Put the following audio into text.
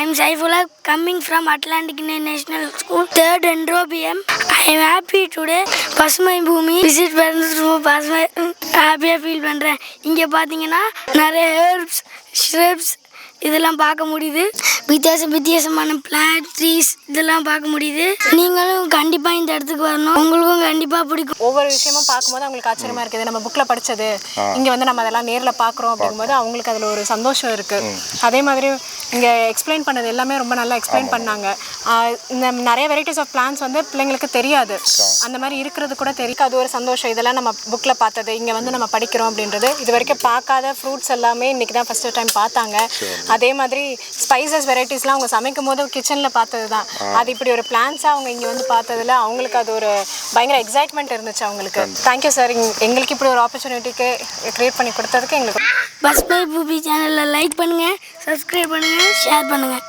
I'm Saifullah coming from Atlantic National School, 3rd Andro PM. I am happy today. பசுமை பூமி visit பண்ணது பசுமை ஹாப்பியாக ஃபீல் பண்ணுறேன் இங்கே பார்த்தீங்கன்னா நிறைய ஹெர்ப்ஸ் ஷ்ரெப்ஸ் இதெல்லாம் பார்க்க முடியுது வித்தியாச வித்தியாசமான பிளான்ட் ட்ரீஸ் இதெல்லாம் பார்க்க முடியுது. நீங்களும் கண்டிப்பாக இந்த இடத்துக்கு வரணும். உங்களுக்கும் கண்டிப்பாக பிடிக்கும். ஒவ்வொரு விஷயமும் பார்க்கும்போது அவங்களுக்கு ஆச்சரியமா இருக்குது. நம்ம புக்கில் படிச்சது இங்கே வந்து நம்ம அதெல்லாம் நேரில் பார்க்குறோம் அப்படிங்கும்போது அவங்களுக்கு அதில் ஒரு சந்தோஷம் இருக்குது அதே மாதிரி இங்கே எக்ஸ்பிளைன் பண்ணது எல்லாமே ரொம்ப நல்லா எக்ஸ்பிளைன் பண்ணாங்க. இந்த நிறைய வெரைட்டிஸ் ஆஃப் பிளான்ஸ் வந்து பிள்ளைங்களுக்கு தெரியாது. அந்த மாதிரி இருக்கிறது கூட தெரியும். அது ஒரு சந்தோஷம். இதெல்லாம் நம்ம புக்கில் பார்த்தது இங்கே வந்து நம்ம படிக்கிறோம் அப்படின்றது இது வரைக்கும் பார்க்காத ஃப்ரூட்ஸ் எல்லாமே இன்றைக்கி தான் ஃபஸ்ட்டு டைம் பார்த்தாங்க. அதே மாதிரி ஸ்பைசஸ் வெரைட்டிஸ்லாம் அவங்க சமைக்கும் போது கிச்சனில் பார்த்தது தான் அது இப்படி ஒரு பிளான்ஸாக அவங்க இங்கே வந்து பார்த்ததுல அவங்களுக்கு அது ஒரு பயங்கர எக்ஸைட்மெண்ட் இருந்துச்சு அவங்களுக்கு. தேங்க்யூ சார் எங்களுக்கு இப்படி ஒரு ஆப்பர்ச்சுனிட்டிக்கு க்ரியேட் பண்ணி கொடுத்ததுக்கு எங்களுக்கு பசுமை பூமி சேனலில் லைக் பண்ணுங்கள் சப்ஸ்கிரைப் பண்ணுங்கள் ஷேர் பண்ணுங்கள்